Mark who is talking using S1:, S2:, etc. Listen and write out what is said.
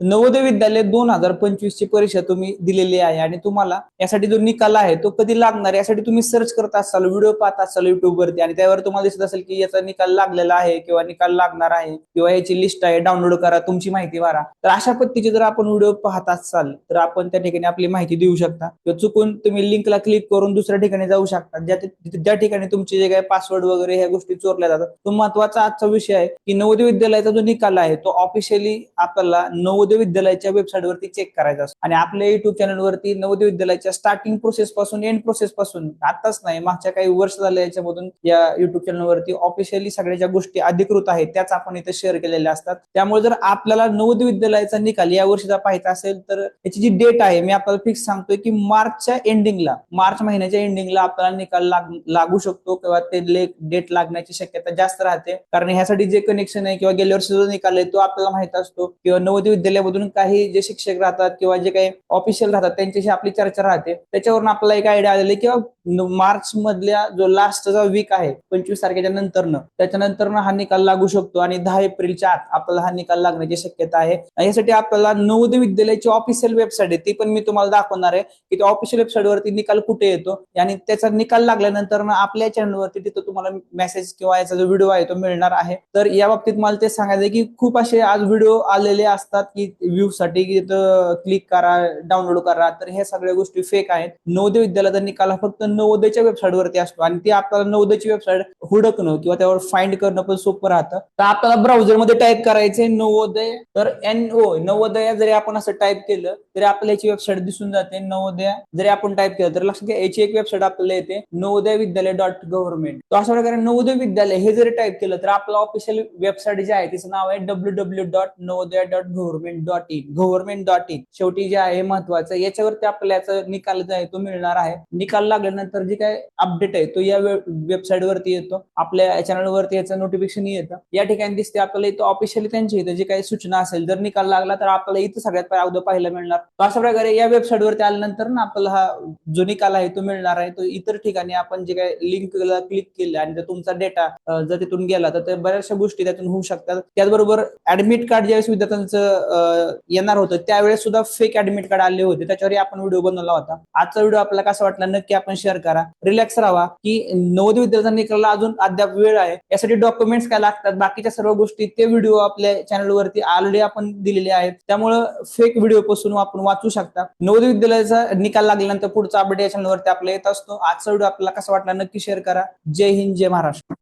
S1: नवोदय विद्यालय दोन हजार पंचवीस ची परीक्षा तुम्ही दिलेली आहे आणि तुम्हाला यासाठी जो निकाल आहे तो कधी लागणार यासाठी तुम्ही सर्च करत असाल व्हिडिओ पाहत असाल युट्यूबवरती आणि त्यावर तुम्हाला दिसत असेल की याचा निकाल लागलेला आहे किंवा निकाल लागणार आहे किंवा याची लिस्ट आहे डाउनलोड करा तुमची माहिती वारा तर अशा पद्धतीचे जर आपण व्हिडिओ पाहत असाल तर आपण त्या ठिकाणी आपली माहिती देऊ शकता. किंवा चुकून तुम्ही लिंकला क्लिक करून दुसऱ्या ठिकाणी जाऊ शकता. ज्या ज्या ठिकाणी तुमचे जे काही पासवर्ड वगैरे ह्या गोष्टी चोरल्या जातात तो महत्त्वाचा आजचा विषय आहे की नवोदय विद्यालयाचा जो निकाल आहे तो ऑफिशियली आपल्याला नवोदय विद्यालयाच्या वेबसाईट वरती चेक करायचा असतो. आणि आपल्या युट्यूब चॅनलवरती नवोदय विद्यालयाच्या स्टार्टिंग प्रोसेस पासून एंड प्रोसेस पासून आताच नाही मागच्या काही वर्ष झाले याच्यामधून या युट्यूब चॅनलवरती ऑफिशियली सगळ्या ज्या गोष्टी अधिकृत आहेत त्याच आपण इथे शेअर केलेल्या असतात. त्यामुळे जर आपल्याला नवोदय विद्यालयाचा निकाल या वर्षीचा पाहायचा असेल तर याची जी डेट आहे मी आपल्याला फिक्स सांगतोय की मार्चच्या एंडिंगला मार्च महिन्याच्या एंडिंगला आपल्याला निकाल लागू शकतो किंवा ते डेट लागण्याची शक्यता जास्त राहते. कारण ह्यासाठी जे कनेक्शन आहे किंवा गेल्या वर्षी जो निकाल आहे तो आपल्याला माहीत असतो. किंवा नवोदय जिल्ह्यामधून काही जे शिक्षक राहतात किंवा जे काही ऑफिशियल राहतात त्यांच्याशी आपली चर्चा राहते. त्याच्यावरून आपल्याला एक आयडिया आलेली किंवा मार्च मधल्या जो लास्टचा वीक आहे पंचवीस तारखेच्या नंतरनं त्याच्यानंतरनं हा निकाल लागू शकतो आणि दहा एप्रिलच्या आत आपल्याला हा निकाल लागण्याची शक्यता आहे. यासाठी आपल्याला नवोदय विद्यालयाची ऑफिशियल वेबसाईट आहे ती पण मी तुम्हाला दाखवणार आहे की त्या ऑफिशियल वेबसाईट वरती निकाल कुठे येतो आणि त्याचा निकाल लागल्यानंतर आपल्या चॅनलवरती तिथं तुम्हाला मेसेज किंवा याचा जो व्हिडिओ आहे तो मिळणार आहे. तर या बाबतीत मला ते सांगायचं की खूप असे आज व्हिडिओ आलेले असतात की व्ह्यू साठी क्लिक करा डाउनलोड करा. तर ह्या सगळ्या गोष्टी फेक आहेत. नवोदय विद्यालयाचा निकाल हा फक्त नवोदयच्या वेबसाईट वरती असतो आणि ती आपल्याला नवोदयची वेबसाईट हुडकणं किंवा त्यावर फाइंड करणं पण सोपं राहतं. तर आपल्याला ब्राउझरमध्ये टाईप करायचंय नवोदय. तर एन ओ नवोदय जरी आपण असं टाईप केलं तरी आपल्याला याची वेबसाईट दिसून जाते. नवोदय जरी आपण टाईप केलं तर लक्षात घ्या याची एक वेबसाईट आपल्याला येते नवोदय विद्यालय डॉट गव्हर्नमेंट तर अशा प्रकारे नवोदय विद्यालय हे जरी टाईप केलं तर आपलं ऑफिशियल वेबसाईट जे आहे तिचं नाव आहे W W dot navodaya dot government dot in government dot in शेवटी जे आहे महत्वाचं याच्यावरती आपल्याला याचा निकाल जो आहे तो मिळणार आहे. निकाल लागल्यानंतर जे काय अपडेट आहे तो या वेबसाईट वरती येतो. आपल्या चॅनल वरती याचं नोटिफिकेशन येतं. या ठिकाणी दिसते आपल्याला इथं ऑफिशियली त्यांच्या इथं जे काही सूचना असेल जर निकाल लागला तर आपल्याला इथं सगळ्यात पहिले अगोदर पाहायला मिळणार. अशा प्रकारे या वेबसाईट वरती आल्यानंतर ना आपल्याला हा जो निकाल आहे तो मिळणार आहे. तो इतर ठिकाणी आपण जे काही लिंकला क्लिक केलं आणि जर तुमचा डेटा जर तिथून गेला तर ते बऱ्याचशा गोष्टी त्यातून होऊ शकतात. त्याचबरोबर ऍडमिट कार्ड ज्यावेळेस विद्यार्थ्यांचं येणार होतं त्यावेळेस सुद्धा फेक ऍडमिट कार्ड आले होते. त्याच्यावरही आपण व्हिडिओ बनवला होता. आजचा व्हिडिओ आपल्याला कसा वाटला नक्की आपण शेअर करा. रिलॅक्स राहा की नवोदय विद्यार्थ्यांनी करायला अजून अद्याप वेळ आहे. यासाठी डॉक्युमेंट्स काय लागतात बाकीच्या सर्व गोष्टी ते व्हिडिओ आपल्या चॅनलवरती ऑलरेडी आपण दिलेले आहेत. त्यामुळं फेक व्हिडिओ पासून आपण वाचू शकता. नवोदय विद्यालयाचा निकाल लागल्यानंतर पुढचा अपडेट या चॅनल वरती आपल्याला येत असतो. आजचा व्हिडिओ आपल्याला कसा वाटला नक्की शेअर करा. जय हिंद जय महाराष्ट्र.